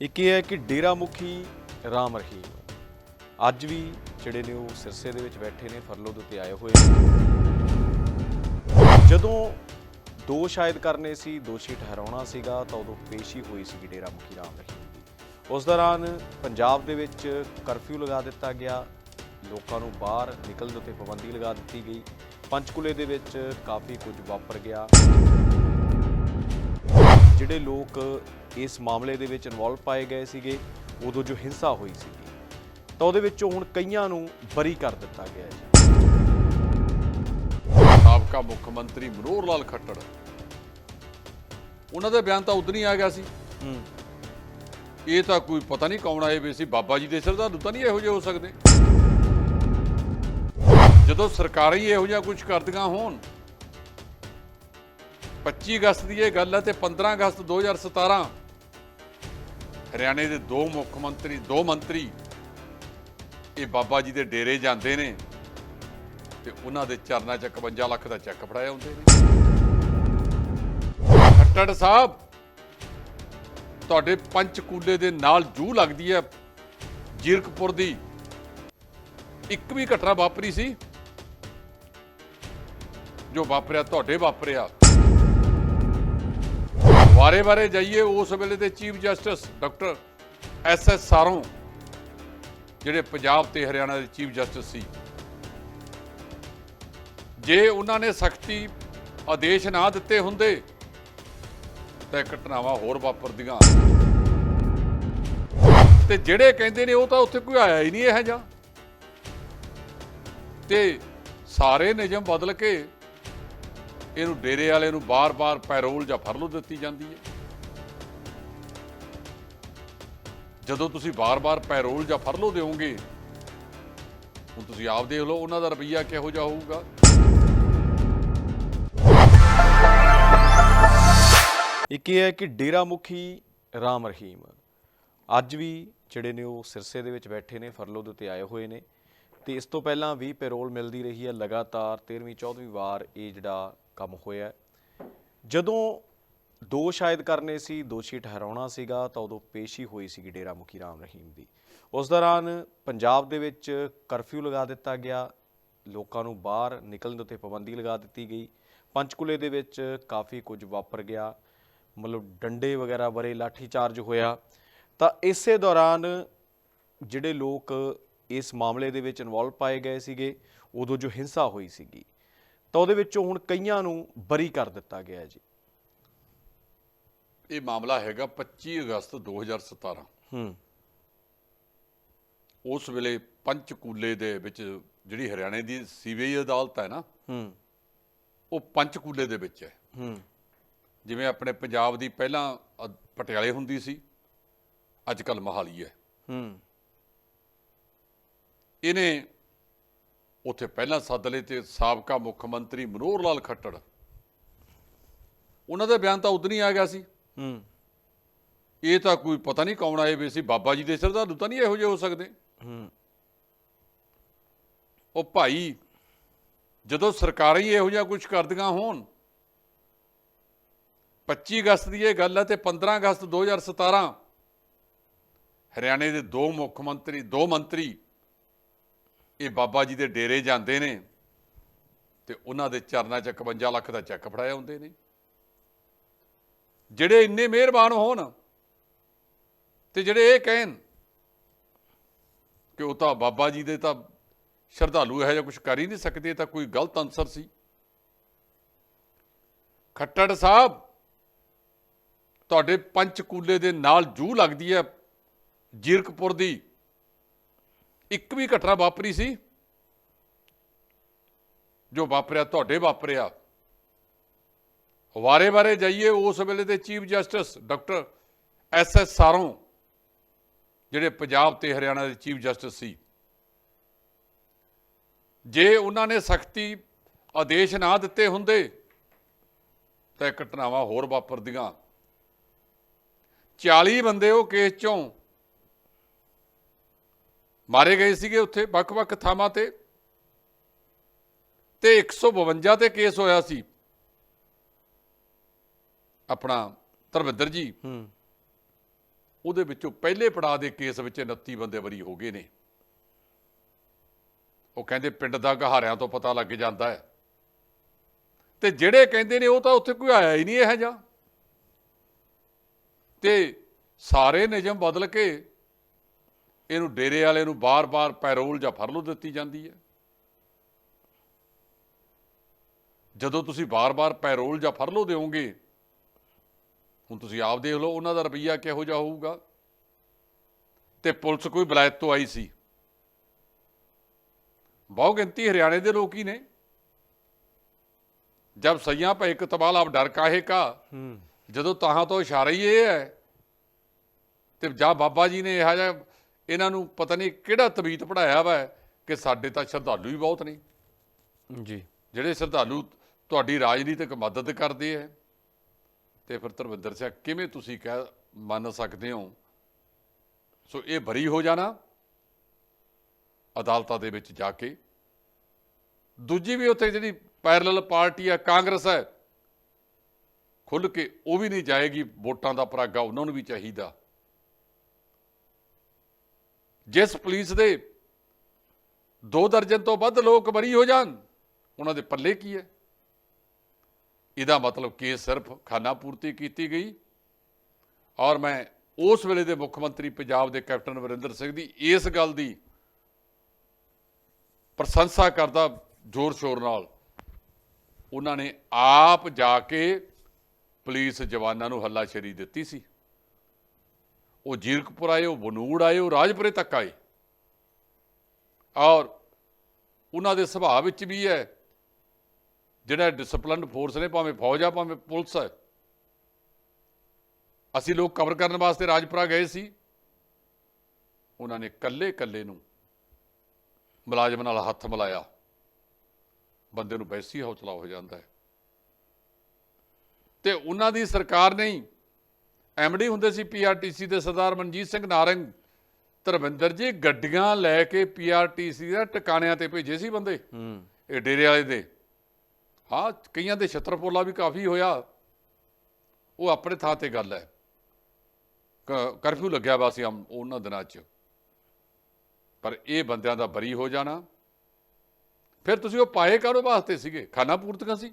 ਇੱਕ ਇਹ ਹੈ ਕਿ ਡੇਰਾ ਮੁਖੀ ਰਾਮ ਰਹੀਮ। ਅੱਜ ਵੀ ਜਿਹੜੇ ਨੇ ਉਹ ਸਿਰਸੇ ਦੇ ਵਿੱਚ ਬੈਠੇ ਨੇ, ਫਰਲੋ ਦੇ ਉੱਤੇ ਆਏ ਹੋਏ ਨੇ। ਜਦੋਂ ਦੋ ਸ਼ਾਇਦ ਕਰਨੇ ਸੀ, ਦੋਸ਼ੀ ਠਹਿਰਾਉਣਾ ਸੀਗਾ, ਤਾਂ ਉਦੋਂ ਪੇਸ਼ੀ ਹੋਈ ਸੀ ਡੇਰਾ ਮੁਖੀ ਰਾਮ ਰਹੀਮ ਦੀ। ਉਸ ਦੌਰਾਨ ਪੰਜਾਬ ਦੇ ਵਿੱਚ ਕਰਫਿਊ ਲਗਾ ਦਿੱਤਾ ਗਿਆ, ਲੋਕਾਂ ਨੂੰ ਬਾਹਰ ਨਿਕਲਣ ਦੇ ਉੱਤੇ ਪਾਬੰਦੀ ਲਗਾ ਦਿੱਤੀ ਗਈ। ਪੰਚਕੂਲੇ ਦੇ ਵਿੱਚ ਕਾਫੀ ਕੁਝ ਵਾਪਰ ਗਿਆ। ਜਿਹੜੇ ਲੋਕ ਇਸ ਮਾਮਲੇ ਦੇ ਵਿੱਚ ਇਨਵੋਲਵ ਪਾਏ ਗਏ ਸੀਗੇ ਉਦੋਂ ਜੋ ਹਿੰਸਾ ਹੋਈ ਸੀਗੀ ਤਾਂ ਉਹਦੇ ਵਿੱਚੋਂ ਹੁਣ ਕਈਆਂ ਨੂੰ ਬਰੀ ਕਰ ਦਿੱਤਾ ਗਿਆ ਹੈ। ਸਾਬਕਾ ਮੁੱਖ ਮੰਤਰੀ ਮਨੋਹਰ ਲਾਲ ਖੱਟੜ। ਉਹਨਾਂ ਦਾ ਬਿਆਨ ਤਾਂ ਉਦੋਂ ਹੀ ਆ ਗਿਆ ਸੀ। ਇਹ ਤਾਂ ਕੋਈ ਪਤਾ ਨਹੀਂ ਕੌਣ ਆਏ ਵੇ ਸੀ ਬਾਬਾ ਜੀ ਦੇ ਸ਼ਰਧਾਲੂ ਤਾਂ ਨਹੀਂ ਇਹੋ ਜਿਹੇ ਹੋ ਸਕਦੇ। ਜਦੋਂ ਸਰਕਾਰਾਂ ਹੀ ਇਹੋ ਜਿਹਾ ਕੁਝ ਕਰਦੀਆਂ ਹੋਣ 25 ਅਗਸਤ ਦੀ ਇਹ ਗੱਲ ਹੈ ਤੇ 15 ਅਗਸਤ 2017 ਹਰਿਆਣੇ ਦੇ ਦੋ ਮੁੱਖ ਮੰਤਰੀ, ਦੋ ਮੰਤਰੀ ਇਹ ਬਾਬਾ ਜੀ ਦੇ ਡੇਰੇ ਜਾਂਦੇ ਨੇ ਤੇ ਉਹਨਾਂ ਦੇ ਚਰਨਾਂ 'ਚ 51 ਲੱਖ ਦਾ ਚੈੱਕ ਫੜਾਇਆ ਹੁੰਦੇ ਨੇ। ਖੱਟੜ ਸਾਹਿਬ, ਤੁਹਾਡੇ ਪੰਚਕੂਲੇ ਦੇ ਨਾਲ ਜੂ ਲੱਗਦੀ ਹੈ ਜੀਰਕਪੁਰ ਦੀ। ਇੱਕ ਵੀ ਘਟਨਾ ਵਾਪਰੀ ਸੀ, ਜੋ ਵਾਪਰਿਆ, ਤੁਹਾਡੇ ਵਾਪਰਿਆ। ਵਾਰੇ ਵਾਰੇ ਜਾਈਏ, ਉਸ ਵੇਲੇ ਦੇ chief justice doctor S S Saron, ਜਿਹੜੇ ਪੰਜਾਬ ਤੇ ਹਰਿਆਣਾ ਦੇ ਚੀਫ ਜਸਟਿਸ ਸੀ। ਜੇ ਉਹਨਾਂ ਨੇ ਸਖਤੀ ਆਦੇਸ਼ ਨਾ ਦਿੱਤੇ ਹੁੰਦੇ, ਤਾਂ ਘਟਨਾਵਾਂ ਹੋਰ ਵਾਪਰਦੀਆਂ। ਤੇ ਜਿਹੜੇ ਕਹਿੰਦੇ ਨੇ ਉਹ ਤਾਂ ਉੱਥੇ ਕੋਈ ਆਇਆ ਹੀ ਨਹੀਂ ਇਹ ਜਿਹਾ। ਤੇ ਸਾਰੇ ਨਿਯਮ ਬਦਲ ਕੇ ਇਹਨੂੰ ਡੇਰੇ ਵਾਲੇ ਨੂੰ ਬਾਰ-ਬਾਰ ਪੈਰੋਲ ਜਾਂ ਫਰਲੋ ਦਿੱਤੀ ਜਾਂਦੀ ਹੈ। ਜਦੋਂ ਤੁਸੀਂ ਬਾਰ-ਬਾਰ ਪੈਰੋਲ ਜਾਂ ਫਰਲੋ ਦਿਓਗੇ, ਹੁਣ ਤੁਸੀਂ ਆਪ ਦੇਖ ਲਓ ਉਹਨਾਂ ਦਾ ਰਵੱਈਆ ਕਿਹੋ ਜਿਹਾ ਹੋਊਗਾ। ਇੱਕ ਇਹ ਹੈ ਕਿ ਡੇਰਾ ਮੁਖੀ ਰਾਮ ਰਹੀਮ। ਅੱਜ ਵੀ ਜਿਹੜੇ ਨੇ ਉਹ ਸਿਰਸੇ ਦੇ ਵਿੱਚ ਬੈਠੇ ਨੇ, ਫਰਲੋ ਦੇ ਉੱਤੇ ਆਏ ਹੋਏ ਨੇ। ਤੇ ਇਸ ਤੋਂ ਪਹਿਲਾਂ ਵੀ ਪੈਰੋਲ ਮਿਲਦੀ ਰਹੀ ਹੈ ਲਗਾਤਾਰ 13ਵੀਂ 14ਵੀਂ ਵਾਰ ਇਹ ਜਿਹੜਾ ਕੰਮ ਹੋਇਆ। ਜਦੋਂ ਦੋ ਸ਼ਾਇਦ ਕਰਨੇ ਸੀ, ਦੋਸ਼ੀ ਠਹਿਰਾਉਣਾ ਸੀਗਾ, ਤਾਂ ਉਦੋਂ ਪੇਸ਼ੀ ਹੋਈ ਸੀਗੀ ਡੇਰਾ ਮੁਖੀ ਰਾਮ ਰਹੀਮ ਦੀ। ਉਸ ਦੌਰਾਨ ਪੰਜਾਬ ਦੇ ਵਿੱਚ ਕਰਫਿਊ ਲਗਾ ਦਿੱਤਾ ਗਿਆ। ਲੋਕਾਂ ਨੂੰ ਬਾਹਰ ਨਿਕਲਣ ਦੇ ਉੱਤੇ ਪਾਬੰਦੀ ਲਗਾ ਦਿੱਤੀ ਗਈ। ਪੰਚਕੂਲੇ ਦੇ ਵਿੱਚ ਕਾਫੀ ਕੁਝ ਵਾਪਰ ਗਿਆ। ਮਤਲਬ ਡੰਡੇ ਵਗੈਰਾ ਬਰੇ ਲਾਠੀ ਚਾਰਜ ਹੋਇਆ। ਤਾਂ ਇਸੇ ਦੌਰਾਨ ਜਿਹੜੇ ਲੋਕ ਇਸ ਮਾਮਲੇ ਦੇ ਵਿੱਚ ਇਨਵੋਲਵ ਪਾਏ ਗਏ ਸੀਗੇ, ਉਦੋਂ ਜੋ ਹਿੰਸਾ ਹੋਈ ਸੀਗੀ ਤਾਂ ਉਹਦੇ ਵਿੱਚੋਂ ਹੁਣ ਕਈਆਂ ਨੂੰ ਬਰੀ ਕਰ ਦਿੱਤਾ ਗਿਆ ਹੈ ਜੀ। ਇਹ ਮਾਮਲਾ ਹੈਗਾ 25 ਅਗਸਤ 2017 ਹੂੰ। ਉਸ ਵੇਲੇ ਪੰਚਕੂਲੇ ਦੇ ਵਿੱਚ ਜਿਹੜੀ ਹਰਿਆਣੇ ਦੀ ਸੀਬੀਆਈ ਅਦਾਲਤ ਹੈ ਨਾ ਹੂੰ। ਉਹ ਪੰਚਕੂਲੇ ਦੇ ਵਿੱਚ ਹੈ। ਹੂੰ। ਜਿਵੇਂ ਆਪਣੇ ਪੰਜਾਬ ਦੀ ਪਹਿਲਾਂ ਪਟਿਆਲੇ ਹੁੰਦੀ ਸੀ ਅੱਜ ਕੱਲ ਮਹਾਲੀ ਹੈ। ਹੂੰ। ਇਹਨੇ ਉੱਥੇ ਪਹਿਲਾਂ ਸੱਦ ਲਏ ਤੇ ਸਾਬਕਾ ਮੁੱਖ ਮੰਤਰੀ ਮਨੋਹਰ ਲਾਲ ਖੱਟੜ। ਉਹਨਾਂ ਦਾ ਬਿਆਨ ਤਾਂ ਉਦੋਂ ਹੀ ਆ ਗਿਆ ਸੀ। ਹੂੰ। ਇਹ ਤਾਂ ਕੋਈ ਪਤਾ ਨਹੀਂ ਕੌਣ ਆਏ ਵੇ ਸੀ ਬਾਬਾ ਜੀ ਦੇ ਸ਼ਰਧਾਲੂ ਤਾਂ ਨਹੀਂ ਇਹੋ ਜਿਹੇ ਹੋ ਸਕਦੇ। ਹੂੰ। ਉਹ ਭਾਈ ਜਦੋਂ ਸਰਕਾਰਾਂ ਹੀ ਇਹੋ ਜਿਹਾ ਕੁਝ ਕਰਦੀਆਂ ਹੋਣ 25 ਅਗਸਤ ਦੀ ਇਹ ਗੱਲ ਹੈ ਤੇ 15 ਅਗਸਤ 2017 ਹਰਿਆਣੇ ਦੇ ਦੋ ਮੁੱਖ ਮੰਤਰੀ ਦੋ ਮੰਤਰੀ ਇਹ ਬਾਬਾ ਜੀ ਦੇ ਡੇਰੇ ਜਾਂਦੇ ਨੇ ਤੇ ਉਹਨਾਂ ਦੇ ਚਰਨਾਂ 'ਚ 51 ਲੱਖ ਦਾ ਚੈੱਕ ਫੜਾਇਆ ਹੁੰਦੇ ਨੇ। ਜਿਹੜੇ ਇੰਨੇ ਮਿਹਰਬਾਨ ਹੋਣ ਤੇ ਜਿਹੜੇ ਇਹ ਕਹਿਣ ਕਿ ਉਹ ਤਾਂ ਬਾਬਾ ਜੀ ਦੇ ਤਾਂ ਸ਼ਰਧਾਲੂ ਇਹੋ ਜਿਹਾ ਕੁਝ ਕਰ ਹੀ ਨਹੀਂ ਸਕਦੇ ਤਾਂ ਕੋਈ ਗਲਤ ਅਨਸਰ ਸੀ। ਖੱਟੜ ਸਾਹਿਬ, ਤੁਹਾਡੇ ਪੰਚਕੂਲੇ ਦੇ ਨਾਲ ਜੂ ਲੱਗਦੀ ਹੈ ਜੀਰਕਪੁਰ ਦੀ। ਇੱਕ ਵੀ ਘਟਨਾ ਵਾਪਰੀ ਸੀ ਜੋ ਵਾਪਰਿਆ, ਤੁਹਾਡੇ ਵਾਪਰਿਆ। ਵਾਰੇ ਵਾਰੇ ਜਾਈਏ, ਉਸ ਵੇਲੇ ਦੇ chief justice doctor S S Saron, ਜਿਹੜੇ ਪੰਜਾਬ ਤੇ ਹਰਿਆਣਾ ਦੇ ਚੀਫ ਜਸਟਿਸ ਸੀ। ਜੇ ਉਹਨਾਂ ਨੇ ਸਖਤੀ ਆਦੇਸ਼ ਨਾ ਦਿੱਤੇ ਹੁੰਦੇ, ਤਾਂ ਇਹ ਘਟਨਾਵਾਂ ਹੋਰ ਵਾਪਰਦੀਆਂ। 40 ਬੰਦੇ ਉਹ ਕੇਸ ਚੋਂ ਮਾਰੇ ਗਏ ਸੀਗੇ ਉੱਥੇ ਵੱਖ-ਵੱਖ ਥਾਵਾਂ ਤੇ। ਤੇ 152 ਤੇ ਕੇਸ ਹੋਇਆ ਸੀ। ਆਪਣਾ ਧਰਮਿੰਦਰ ਜੀ। ਹੂੰ। ਉਹਦੇ ਵਿੱਚੋਂ ਪਹਿਲੇ ਪੜਾਅ ਦੇ ਕੇਸ ਵਿੱਚ 29 ਬੰਦੇ ਬਰੀ ਹੋ ਗਏ ਨੇ। ਉਹ ਕਹਿੰਦੇ ਪਿੰਡ ਦਾ ਗਹਾਰਿਆਂ ਤੋਂ ਪਤਾ ਲੱਗ ਜਾਂਦਾ ਹੈ। ਤੇ ਜਿਹੜੇ ਕਹਿੰਦੇ ਨੇ ਉਹ ਤਾਂ ਉੱਥੇ ਕੋਈ ਆਇਆ ਹੀ ਨਹੀਂ ਇਹ ਜਿਹਾ। ਤੇ ਸਾਰੇ ਨਿਯਮ ਬਦਲ ਕੇ ਇਹਨੂੰ ਡੇਰੇ ਵਾਲੇ ਨੂੰ ਬਾਰ-ਬਾਰ ਪੈਰੋਲ ਜਾਂ ਫਰਲੋ ਦਿੱਤੀ ਜਾਂਦੀ ਹੈ। ਜਦੋਂ ਤੁਸੀਂ ਬਾਰ-ਬਾਰ ਪੈਰੋਲ ਜਾਂ ਫਰਲੋ ਦਿਓਗੇ ਹੁਣ ਤੁਸੀਂ ਆਪ ਦੇਖ ਲਓ ਉਹਨਾਂ ਦਾ ਰਵੱਈਆ ਕਿਹੋ ਜਿਹਾ ਹੋਊਗਾ। ਤੇ ਪੁਲਿਸ ਕੋਈ ਬਲਾਇਤ ਤੋਂ ਆਈ ਸੀ। ਬਹੁ ਗਿਣਤੀ ਹਰਿਆਣੇ ਦੇ ਲੋਕ ਹੀ ਨੇ। ਜਦ ਸਈਆਂ ਪੈ ਇੱਕ ਤਬਾਲ ਆਪ ਡਰ ਕਾਹੇ ਕਾ। ਜਦੋਂ ਤਾਹਾਂ ਤੋਂ ਇਸ਼ਾਰਾ ਹੀ ਇਹ ਹੈ। ਤੇ ਜਾਂ ਬਾਬਾ ਜੀ ਨੇ ਇਹੋ ਜਿਹਾ ਇਹਨਾਂ ਨੂੰ ਪਤਾ ਨਹੀਂ ਕਿਹੜਾ ਤਬੀਤ ਪੜਾਇਆ ਵਾ ਕਿ ਸਾਡੇ ਤਾਂ ਸ਼ਰਧਾਲੂ ਹੀ ਬਹੁਤ ਨੇ। ਜੀ। ਜਿਹੜੇ ਸ਼ਰਧਾਲੂ ਤੁਹਾਡੀ ਰਾਜਨੀਤਿਕ ਮਦਦ ਕਰਦੇ ਹੈ ਤੇ ਫਿਰ ਧਰਮਿੰਦਰ ਸਿੰਘ ਕਿਵੇਂ ਤੁਸੀਂ ਕਹਿ ਮੰਨ ਸਕਦੇ ਹੋ? ਸੋ ਇਹ ਬਰੀ ਹੋ ਜਾਣਾ ਅਦਾਲਤਾਂ ਦੇ ਵਿੱਚ ਜਾ ਕੇ। ਦੂਜੀ ਵੀ ਉੱਥੇ ਜਿਹੜੀ ਪੈਰਲਲ ਪਾਰਟੀ ਆ ਕਾਂਗਰਸ ਹੈ ਖੁੱਲ ਕੇ ਉਹ ਵੀ ਨਹੀਂ ਜਾਏਗੀ ਵੋਟਾਂ ਦਾ ਪਰਾਗਾ ਉਹਨਾਂ ਨੂੰ ਵੀ ਚਾਹੀਦਾ। ਜਿਸ ਪੁਲਿਸ ਦੇ ਦੋ ਦਰਜਨ ਤੋਂ ਵੱਧ ਲੋਕ ਬਰੀ ਹੋ ਜਾਣ, ਉਹਨਾਂ ਦੇ ਪੱਲੇ ਕੀ ਹੈ? ਇਹਦਾ ਮਤਲਬ ਕਿ ਸਿਰਫ ਖਾਨਾ ਪੂਰਤੀ ਕੀਤੀ ਗਈ ਔਰ ਮੈਂ ਉਸ ਵੇਲੇ ਦੇ ਮੁੱਖ ਮੰਤਰੀ ਪੰਜਾਬ ਦੇ ਕੈਪਟਨ ਅਮਰਿੰਦਰ ਸਿੰਘ ਦੀ ਇਸ ਗੱਲ ਦੀ ਪ੍ਰਸ਼ੰਸਾ ਕਰਦਾ ਜ਼ੋਰ ਸ਼ੋਰ ਨਾਲ। ਉਹਨਾਂ ਨੇ ਆਪ ਜਾ ਕੇ ਪੁਲਿਸ ਜਵਾਨਾਂ ਨੂੰ ਹੱਲਾਸ਼ੇਰੀ ਦਿੱਤੀ ਸੀ। ਉਹ ਜੀਰਕਪੁਰ ਆਏ, ਉਹ ਬਨੂੜ ਆਏ, ਉਹ ਰਾਜਪੁਰੇ ਤੱਕ ਆਏ। ਔਰ ਉਹਨਾਂ ਦੇ ਸੁਭਾਅ ਵਿੱਚ ਵੀ ਹੈ ਜਿਹੜਾ ਡਿਸਪਲਿਨਡ ਫੋਰਸ ਨੇ, ਭਾਵੇਂ ਫੌਜ ਆ, ਭਾਵੇਂ ਪੁਲਿਸ ਹੈ ਅਸੀਂ ਲੋਕ ਕਵਰ ਕਰਨ ਵਾਸਤੇ ਰਾਜਪੁਰਾ ਗਏ ਸੀ। ਉਹਨਾਂ ਨੇ ਕੱਲੇ ਕੱਲੇ ਨੂੰ ਮੁਲਾਜ਼ਮ ਨਾਲ ਹੱਥ ਮਿਲਾਇਆ। ਬੰਦੇ ਨੂੰ ਵੈਸੀ ਹੌਸਲਾ ਹੋ ਜਾਂਦਾ ਹੈ। ਤੇ ਉਹਨਾਂ ਦੀ ਸਰਕਾਰ ਨੇ ਐਮਡੀ ਹੁੰਦੇ ਸੀ ਪੀਆਰਟੀਸੀ ਦੇ ਸਰਦਾਰ ਮਨਜੀਤ ਸਿੰਘ ਨਾਰੰਗ। ਧਰਮਿੰਦਰ ਜੀ ਗੱਡੀਆਂ ਲੈ ਕੇ ਪੀਆਰਟੀਸੀ ਦੇ ਟਿਕਾਣਿਆਂ ਤੇ ਭੇਜੇ ਸੀ ਬੰਦੇ। ਹੂੰ। ਇਹ ਡੇਰੇ ਵਾਲੇ ਦੇ। ਹਾਂ ਕਈਆਂ ਦੇ ਛਤਰਪੋਲਾ ਵੀ ਕਾਫੀ ਹੋਇਆ। ਉਹ ਆਪਣੇ ਥਾਂ ਤੇ ਗੱਲ ਹੈ। ਕਰਫਿਊ ਲੱਗਿਆ ਵਾ ਸੀ ਉਹਨਾਂ ਦਿਨਾਂ 'ਚ। ਪਰ ਇਹ ਬੰਦਿਆਂ ਦਾ ਬਰੀ ਹੋ ਜਾਣਾ। ਫਿਰ ਤੁਸੀਂ ਉਹ ਪਾਏ ਕਾਰੋ ਵਾਸਤੇ ਸੀਗੇ? ਖਾਨਾ ਪੂਰਤੀਆਂ ਸੀ।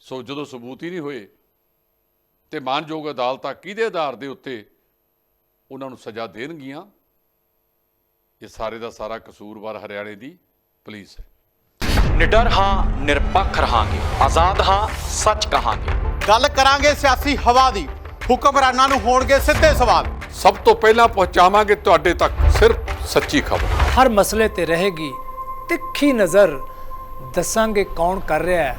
ਸੋ ਜਦੋਂ ਸਬੂਤ ਹੀ ਨਹੀਂ ਹੋਏ ਤੇ ਮਾਨਯੋਗ ਅਦਾਲਤਾਂ ਕਿਹਦੇ ਆਧਾਰ ਦੇ ਉੱਤੇ ਉਹਨਾਂ ਨੂੰ ਸਜ਼ਾ ਦੇਣਗੀਆਂ? ਇਹ ਸਾਰੇ ਦਾ ਸਾਰਾ ਕਸੂਰਵਾਰ ਹਰਿਆਣੇ ਦੀ ਪੁਲਿਸ ਹੈ। ਨਿਡਰ ਹਾਂ ਨਿਰਪੱਖ ਰਹਾਂਗੇ। ਆਜ਼ਾਦ ਹਾਂ ਸੱਚ ਕਹਾਂਗੇ। ਗੱਲ ਕਰਾਂਗੇ ਸਿਆਸੀ ਹਵਾ ਦੀ। ਹੁਕਮਰਾਨਾਂ ਨੂੰ ਹੋਣਗੇ ਸਿੱਧੇ ਸਵਾਲ। ਸਭ ਤੋਂ ਪਹਿਲਾਂ ਪਹੁੰਚਾਵਾਂਗੇ ਤੁਹਾਡੇ ਤੱਕ ਸਿਰਫ ਸੱਚੀ ਖਬਰ। ਹਰ ਮਸਲੇ ਤੇ ਰਹੇਗੀ ਤਿੱਖੀ ਨਜ਼ਰ। ਦੱਸਾਂਗੇ ਕੌਣ ਕਰ ਰਿਹਾ ਹੈ।